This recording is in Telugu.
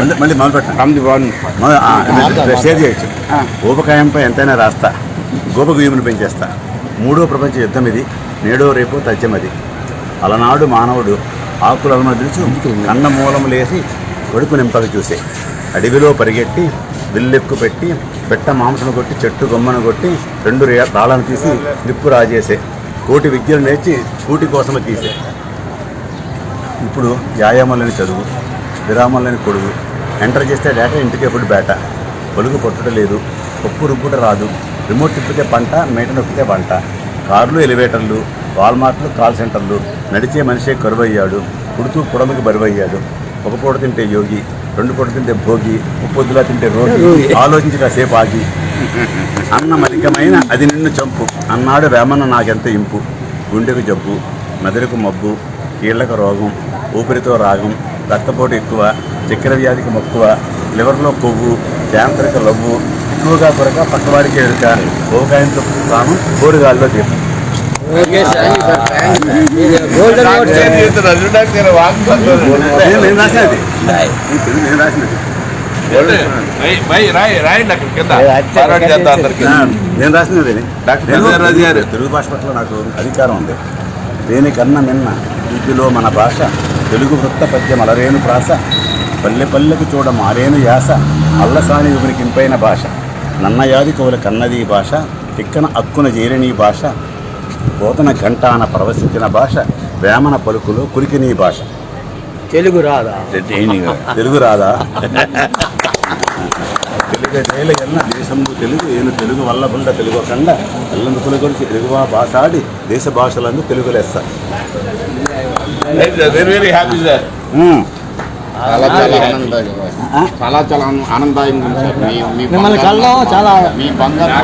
మళ్ళీ- మళ్ళీ మొదలు పెట్టండి. ఫ్రమ్ ది షేర్ చేయొచ్చు. ఊపకాయంపై ఎంతైనా రాస్తా. గోపగుయ్యమును పెంచేస్తా. మూడో ప్రపంచ యుద్ధం ఇది నేడో రేపో తథ్యమది అలనాడు మానవుడు ఆకులను వదిలిచు కన్న మూలము లేసి కొడుకు నింపక చూసే. అడవిలో పరిగెట్టి విల్లెక్కు పెట్టి పెట్ట మాంసను కొట్టి చెట్టు గొమ్మను కొట్టి రెండు రే- రాళ్ళను తీసి నిప్పు రాజేసే. కోటి విద్యలు నేర్చి కూటి కోసమే తీసే. ఇప్పుడు వ్యాయామం లేని చదువు. విరామం లేని కొడుకు. ఎంటర్ చేస్తే డేటా ఇంటికి ఎప్పుడు బేట. పొలుగు కొట్టడం లేదు. ఉప్పు రుబ్బుట రాదు. రిమోట్ తిప్పితే పంట మేట నొక్కితే పంట కార్లు ఎలివేటర్లు వాల్మార్ట్లు కాల్ సెంటర్లు. నడిచే మనిషే కరువయ్యాడు. పుడుతూ పుడమికి బరువయ్యాడు. ఒక పూట తింటే యోగి రెండు పూట తింటే భోగి ఉప్పొద్దులా తింటే రోగి. ఆలోచించి కాసేపు ఆగి. అన్న మలికమైన అది నిన్ను చంపు. అన్నాడు వేమన్న నాకెంత ఇంపు. గుండెకు జబ్బు మెదడుకు మబ్బు కీళ్ళకు రోగం ఊపిరితో రాగం రక్తపోటు ఎక్కువ చక్కెర వ్యాధికి మక్కువ లివర్లో కొవ్వు క్యాన్సర్కి లవ్వు ఎక్కువగా కొరక పక్కవాడికి ఎడుక ఓకాయంతో ప్రాణం కోడిగాల్లో దీపం నేను రాసినది తెలుగు భాష పట్ల నాకు అధికారం ఉంది దేనికన్నా మిన్న వీటిలో మన భాష తెలుగు వృత్త పద్యం అలరేను ప్రాస పల్లె పల్లెకు చూడ మారేను యాస అల్లసాని ఇంపైన భాష నన్నయాది కవుల కన్నది భాష తిక్కన అక్కున చేరని భాష పోతన ఘంటాన ప్రవశించిన భాష వేమన పలుకులో కురికిని భాష. తెలుగు రాదా? తెలుగు రాదా? తెలుగు నేల ఎన్న దేశంబు తెలుగు ఏను తెలుగు వల్ల బుండ తెలుగు కండ ఎల్లందు కొలికొలిచి తెలుగువా భాషాడి దేశ భాషలందు తెలుగు లెస్స. Very very happy sir um. చాలా చాలా ఆనందదాయకం ఆ? చాలా చాలా ఆనందదాయకం ఉంది సార్ మీ బంగారు